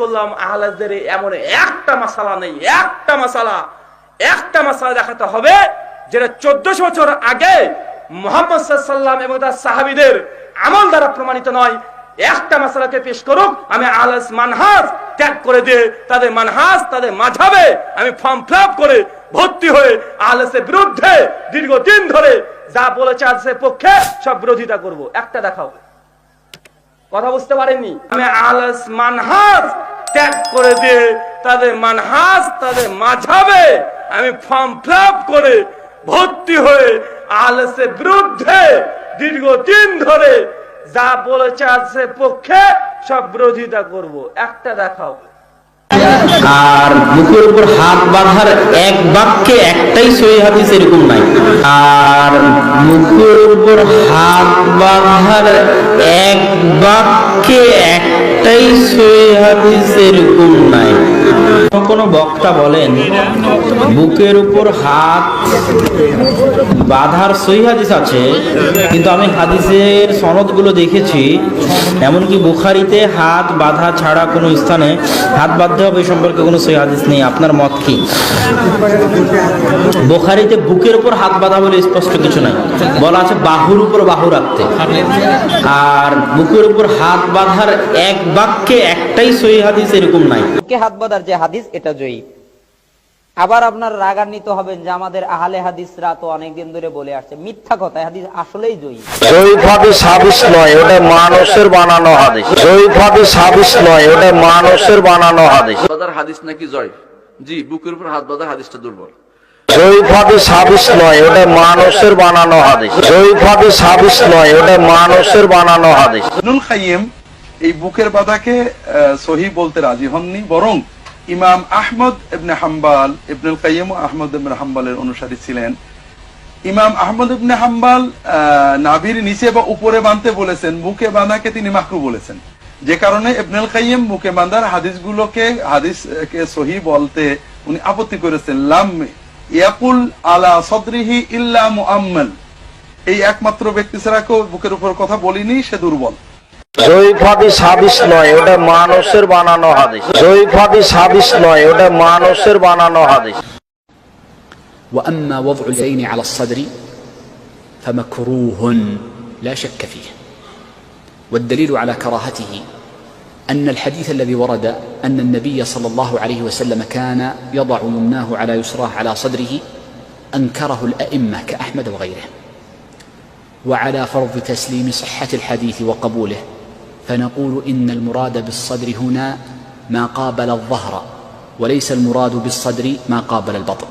করলাম আহলাদের এমন একটা মাসালা নেই, একটা মাসালা একটা মাসালা দেখাতে হবে যেটা চোদ্দশো বছর আগে মোহাম্মদ সাল্লাম এবং তার সাহাবিদের আমল দ্বারা প্রমাণিত নয়। একটা মাসালাকে পেশ করুক, আমি আহলাস মানহাজ ত্যাগ করে দিয়ে তাদের মানহাজ, তাদের মাঝাবে আমি ফর্ম ফিল করে ভর্তি হয়ে আহলাসের বিরুদ্ধে দীর্ঘদিন ধরে যা বলেছে আহলাসের পক্ষে সব বিরোধিতা করব। একটা দেখাও। কথা বুঝতে পারেননি? আমি আলস মানহাজ ত্যাগ করে দিয়ে তাদের মানহাজ তাদের মাঝাবে আমি ফর্ম ফিল করে ভর্তি হয়ে আলসের বিরুদ্ধে দীর্ঘদিন ধরে যা বলেছে আলসের পক্ষে সব বিরোধিতা করব। একটা দেখাও। আর বুকের উপর হাত বাঁধার এক বাক্যে একটাই সহি হাদিস এরকম নাই। আর বুকের উপর হাত বাঁধার এক বাক্যে একটাই সহি হাদিস এরকম নাই। কোনো বক্তা বলেন, বুকের উপর হাত বাঁধার সহি হাদিস আছে, কিন্তু আমি হাদিসের সনদগুলো দেখেছি, এমনকি বুখারিতে হাত বাঁধা ছাড়া কোনো স্থানে হাত বাঁধতে হবে সম্পর্কে কোনো সহি হাদিস নেই। আপনার মত কি? বুখারিতে বুকের উপর হাত বাঁধা বলে স্পষ্ট কিছু নাই। বলা আছে বাহুর উপর বাহু রাখতে। আর বুকের উপর হাত বাঁধার এক বাক্যে একটাই সহি হাদিস এরকম নাই। হাত বাঁধার যে হাদিস এটা জয়ী। আবার আপনার রাগান্বিত হবেন যে আমাদের আহলে হাদিসরা তো অনেকদিন ধরে বলে আসছে। মিথ্যা কথা এই হাদিস আসলেই জয়ী। জৈবভাবে সাবিস নয় ওটা মানুষের বানানো হাদিস। জৈবভাবে সাবিস নয় ওটা মানুষের বানানো হাদিস। বাঁধার হাদিস নাকি জয় জি বুকের উপর হাত বাঁধার হাদিসটা দুর্বল। জৈবভাবে সাবিস নয় ওটা মানুষের বানানো হাদিস। জৈবভাবে সাবিস নয় ওটা মানুষের বানানো হাদিস। ইবনুল খাইয়েম এই বুকের বাধাকে সহি বলতে রাজি হননি বরং ইমাম আহমদ ইবনে হাম্বাল, ইবনুল কাইয়িম ও আহমদ ইবনে হাম্বালের অনুসারী ছিলেন। ইমাম আহমদ ইবনে হাম্বাল নাভির নিচে বা উপরে বাঁধতে বলেছেন বুকে বাঁধাকে তিনি মাকরু বলেছেন। যে কারণে ইবনুল কাইয়িম বুকে বাঁধার হাদিসগুলোকে, হাদিসকে সহি বলতে উনি আপত্তি করেছেন। লাম ইয়াকুল আলা সদরিহি ইল্লা মুআম্মাল। এই একমাত্র ব্যক্তি ছাড়া কেউ বুকের উপর কথা বলিনি, সে দুর্বল। জৈবভাবে সাবিস নয় ওটা মানুষের বানানো হাদিস জৈবভাবে সাবিস নয় ওটা মানুষের বানানো হাদিস واما وضع اليدين على الصدر فمكروه لا شك فيه والدليل على كراهته ان الحديث الذي ورد ان النبي صلى الله عليه وسلم كان يضع يمناه على يسراه على صدره انكره الائمه كاحمد وغيره وعلى فرض تسليم صحه الحديث وقبوله فنقول إن المراد بالصدر هنا ما قابل الظهر وليس المراد بالصدر ما قابل البطن.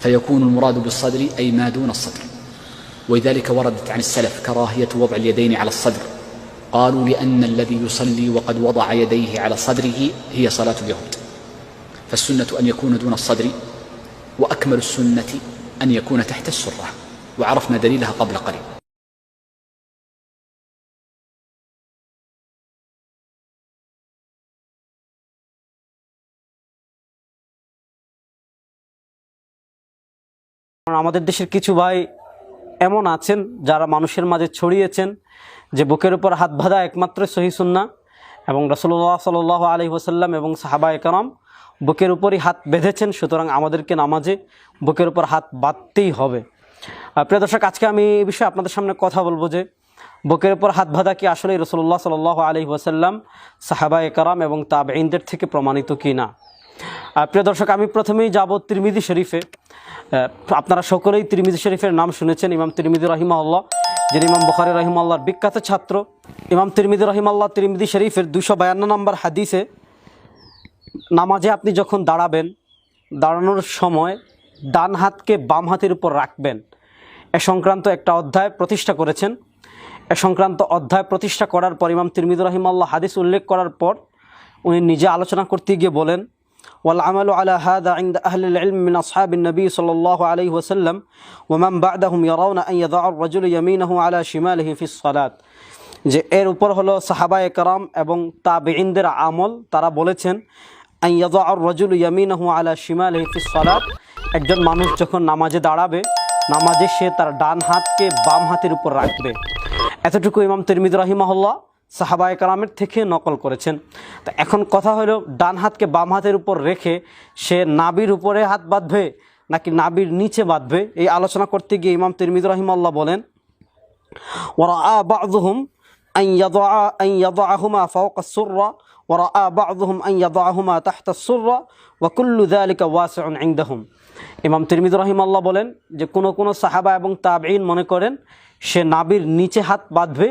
فيكون المراد بالصدر أي ما دون الصدر. ولذلك وردت عن السلف كراهية وضع اليدين على الصدر. قالوا لأن الذي يصلي وقد وضع يديه على صدره هي صلاة اليهود. فالسنة أن يكون دون الصدر وأكمل السنة أن يكون تحت السرة. وعرفنا دليلها قبل قليل. আমাদের দেশের কিছু ভাই এমন আছেন যারা মানুষের মাঝে ছড়িয়েছেন যে বুকের উপর হাত বাঁধা একমাত্র সহি সুন্না এবং রসল্লাহ সাল আলী ওসাল্লাম এবং সাহাবা একরাম বুকের উপরই হাত বেঁধেছেন, সুতরাং আমাদেরকে নামাজে বুকের উপর হাত বাঁধতেই হবে। প্রিয় দর্শক, আজকে আমি এই বিষয়ে আপনাদের সামনে কথা বলব যে বুকের উপর হাত বাঁধা কি আসলে রসল্লাহ সাল আলী ওসাল্লাম সাহাবা একরাম এবং তাবেইনদের থেকে প্রমাণিত কি না প্রিয় দর্শক, আমি প্রথমেই যাব তিরমিদি শরীফে। আপনারা সকলেই তিরমিদি শরীফের নাম শুনেছেন, ইমাম তিরমিদি রহিমাল্লাহ যিনি ইমাম বখারি রহিমাল্লাহর বিখ্যাত ছাত্র। ইমাম তিরমিদি রহিমাল্লাহ তিরমিদি শরীফের দুশো বায়ান্ন নম্বর হাদিসে নামাজে আপনি যখন দাঁড়াবেন, দাঁড়ানোর সময় ডান হাতকে বাম হাতের উপর রাখবেন। এ সংক্রান্ত একটা অধ্যায় প্রতিষ্ঠা করেছেন। এ সংক্রান্ত অধ্যায় প্রতিষ্ঠা করার পর ইমাম তিরমিদ রহিমাল্লাহ হাদিস উল্লেখ করার পর উনি নিজে আলোচনা করতে গিয়ে বলেন والعمل على هذا عند أهل العلم من أصحاب النبي صلى الله عليه وسلم ومن بعدهم يرون أن يضع الرجل يمينه على شماله في الصلاة যে এর উপর হলো সাহাবা একরাম এবং তাবিইনদের আমল তারা বলেছেন আন ইয়াদাউর রাজুল ইয়ামিনাহু আলা শিমালিহি ফিস সালাত একজন মানুষ যখন নামাজে দাঁড়াবে নামাজে সে তার ডান হাতকে বাম হাতের উপর রাখবে এতটুকু ইমাম তিরমিদ রাহিমাহুল্লাহ সাহাবা কালামের থেকে নকল করেছেন। তা এখন কথা হলো, ডান হাতকে বাম হাতের উপর রেখে সে নাবির উপরে হাত বাঁধবে নাকি নাবির নিচে বাঁধবে? এই আলোচনা করতে গিয়ে ইমাম তিরমিদ রহিমাল্লাহ বলেন ওরা আবাদহুম আহুমা ফাউকা সুররা ওরা আবাদহুম আহুমা তাহতা সুররা ওয়াকুল্লু দালিকা ওয়াসন আইন্দাহুম ইমাম তিরমিদ রহিমাল্লাহ বলেন যে কোনো কোনো সাহাবা এবং তাবঈন মনে করেন, সে নাবির নিচে হাত বাঁধবে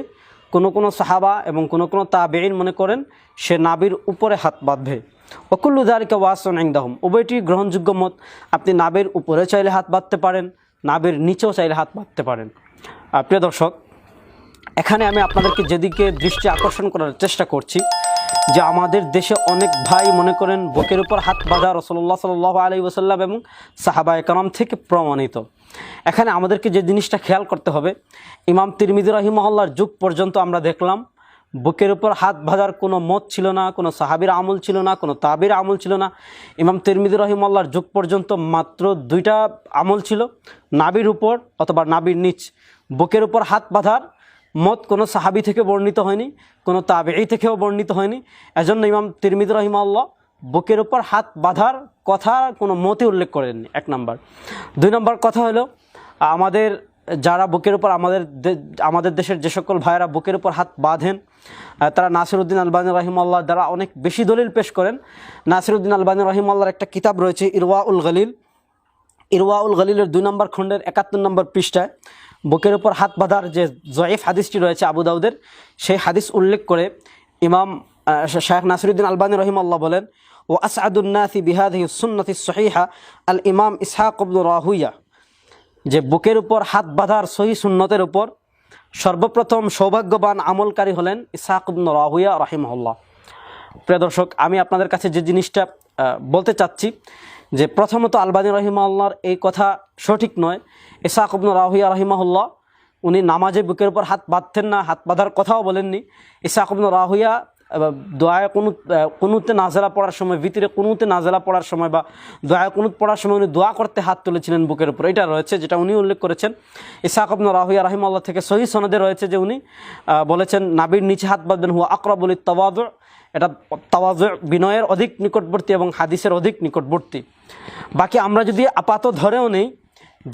কোনো কোনো সাহাবা এবং কোনো কোনো তাবেইন মনে করেন, সে নাবির উপরে হাত বাঁধবে। ওকুল্লু দারিকা ওয়াসন ইংদাহম উভয়টি গ্রহণযোগ্য মত, আপনি নাবের উপরে চাইলে হাত বাঁধতে পারেন, নাবের নিচেও চাইলে হাত বাঁধতে পারেন। প্রিয় দর্শক, এখানে আমি আপনাদেরকে যেদিকে দৃষ্টি আকর্ষণ করার চেষ্টা করছি, যে আমাদের দেশে অনেক ভাই মনে করেন, বুকের উপর হাত বাঁধা রসল্লাহ সাল আলী ওসাল্লাম এবং সাহাবা একরাম থেকে প্রমাণিত। এখানে আমাদেরকে যে জিনিসটা খেয়াল করতে হবে, ইমাম তিরমিদি রহিমহল্লার যুগ পর্যন্ত আমরা দেখলাম, বুকের উপর হাত বাঁধার কোনো মত ছিল না, কোনো সাহাবির আমল ছিল না, কোনো তাবির আমল ছিল না। ইমাম তিরমিদি রহিমল্লার যুগ পর্যন্ত মাত্র দুইটা আমল ছিল, নাবির উপর অথবা নাবির নিচ। বুকের উপর হাত বাঁধার মত কোনো সাহাবি থেকে বর্ণিত হয়নি, কোনো তাবেই থেকেও বর্ণিত হয়নি। এজন্য ইমাম তিরমিদ রহিমাল্লাহ বুকের উপর হাত বাঁধার কথা কোনো মতে উল্লেখ করেননি, এক নম্বর। দুই নম্বর কথা হলো, আমাদের যারা বুকের উপর আমাদের আমাদের দেশের যে সকল ভাইয়েরা বুকের উপর হাত বাঁধেন তারা নাসিরুদ্দিন আলবানী রহিমাল্লাহ দ্বারা অনেক বেশি দলিল পেশ করেন। নাসিরুদ্দিন আলবানী রহিমাল্লাহর একটা কিতাব রয়েছে ইরওয়া উল গলিল। ইরওয়াউল গলিলের দুই নম্বর খণ্ডের একাত্তর নম্বর পৃষ্ঠায় বুকের উপর হাত বাঁধার যে জয়েফ হাদিসটি রয়েছে আবু দাউদের, সেই হাদিস উল্লেখ করে ইমাম শায়েখ নাসিরুদ্দিন আলবানী রহিমাল্লাহ বলেন ও আসাদুন্নাসি বিহাদি সুন্নতি সহিহা আল ইমাম ইসহাক আব্দুর রাহুইয়া যে বুকের উপর হাত বাঁধার সহি সুন্নতের উপর সর্বপ্রথম সৌভাগ্যবান আমলকারী হলেন ইসহাক ইবনু রাহুইয়া রাহিমহল্লা প্রিয় দর্শক, আমি আপনাদের কাছে যে জিনিসটা বলতে চাচ্ছি, যে প্রথমত আলবানী রহিমাল্লাহর এই কথা সঠিক নয়। ইসাক ইবনু রাহুইয়া রহিমাহুল্লাহ, উনি নামাজে বুকের উপর হাত বাঁধতেন না, হাত বাঁধার কথাও বলেননি। ইসাক ইবনু রাহুইয়া দোয়ায় কোনো কুনুতে নাজেলা পড়ার সময়, ভিতরে কুনুতে নাজেলা পড়ার সময় বা দোয়ায় কুনুত পড়ার সময় উনি দোয়া করতে হাত তুলেছিলেন বুকের উপর। এটা রয়েছে, যেটা উনি উল্লেখ করেছেন। ইসাক ইবনু রাহুইয়া রহিমাল্লাহ থেকে সহি সনদে রয়েছে যে উনি বলেছেন, নাবির নিচে হাত বাঁধবেন, হুয়া আকরাবুল তওয়াদ এটা তাওয়াজ বিনয়ের অধিক নিকটবর্তী এবং হাদিসের অধিক নিকটবর্তী। বাকি আমরা যদি আপাত ধরেও নেই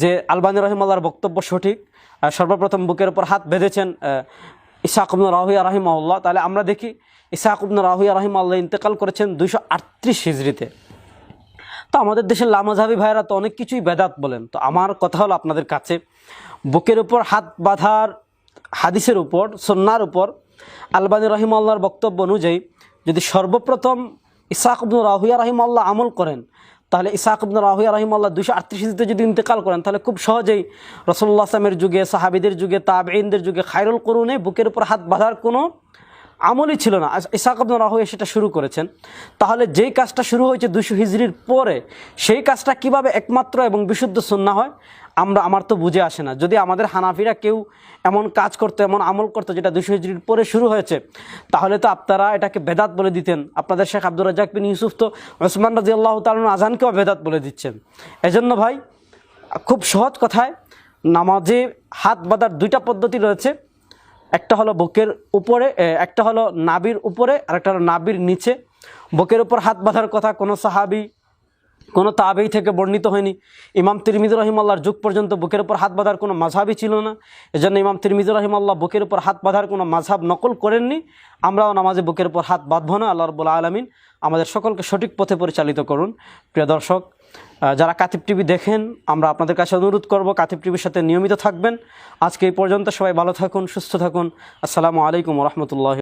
যে আলবানী রহিমাল্লাহর বক্তব্য সঠিক সর্বপ্রথম বুকের উপর হাত বেঁধেছেন ইসাকুবন রাহুইয়া রাহিমাল্লাহ তাহলে আমরা দেখি ইসাকুবন রাহুইয়া রাহিমাল্লাহ ইন্তেকাল করেছেন দুইশো আটত্রিশ হিজড়িতে। তো আমাদের দেশের লামাঝাবি ভাইরা তো অনেক কিছুই বেদাত বলেন। তো আমার কথা হলো আপনাদের কাছে, বুকের উপর হাত বাঁধার হাদিসের উপর সন্ন্যার উপর, আলবানী রহিমাল্লাহর বক্তব্য অনুযায়ী যদি সর্বপ্রথম ইসাক রাহুয়া রহিমাল্লাহ আমল করেন, তাহলে ইসাক আব্দুল রাহুইয়া রহিমাল্লাহ দুশো আটত্রিশতে যদি ইন্তেকাল করেন, তাহলে খুব সহজেই রসল্লা আসলামের যুগে, সাহাবিদের যুগে তাবেইনদের যুগে, খায়রুল করুনে বুকের উপর হাত বাঁধার কোনো আমলই ছিল না। ইসাক আব্দুল সেটা শুরু করেছেন। তাহলে যেই কাজটা শুরু হয়েছে দুশো হিজড়ির পরে, সেই কাজটা কীভাবে একমাত্র এবং বিশুদ্ধ সুন্না হয়, আমরা, আমার তো বুঝে আসে না। যদি আমাদের হানাফিরা কেউ এমন কাজ করতো, এমন আমল করতো যেটা দুশো হিজড়ির পরে শুরু হয়েছে, তাহলে তো আপনারা এটাকে বেদাত বলে দিতেন। আপনাদের শেখ আব্দুর রাজাক বিন ইউসুফ তো ওসমান রাজি আল্লাহ তালন আজানকেও বেদাত বলে দিচ্ছেন। এজন্য ভাই, খুব সহজ কথায়, নামাজে হাত বাঁধার দুইটা পদ্ধতি রয়েছে। একটা হলো বুকের উপরে একটা হলো নাবির উপরে, আর একটা হলো নাবির নিচে। বুকের উপর হাত বাঁধার কথা কোনো সাহাবি, কোনো তাবেই থেকে বর্ণিত হয়নি। ইমাম তিরমিদ রহিমাল্লাহর যুগ পর্যন্ত বুকের উপর হাত বাঁধার কোনো মাঝহাবই ছিল না। এজন্য ইমাম তিরমিদ রহিমাল্লাহ বুকের উপর হাত বাঁধার কোনো মাঝহাব নকল করেননি। আমরাও নামাজে বুকের উপর হাত বাঁধব না, আল্লাহ রবুল্লা আলমিন আমাদের সকলকে সঠিক পথে পরিচালিত করুন। প্রিয় দর্শক যারা কাতিব টিভি দেখেন, আমরা আপনাদের কাছে অনুরোধ করব কাতিব টিভির সাথে নিয়মিত থাকবেন। আজকে এই পর্যন্ত সবাই ভালো থাকুন, সুস্থ থাকুন। আসসালামু আলাইকুম রহমতুল্লাহ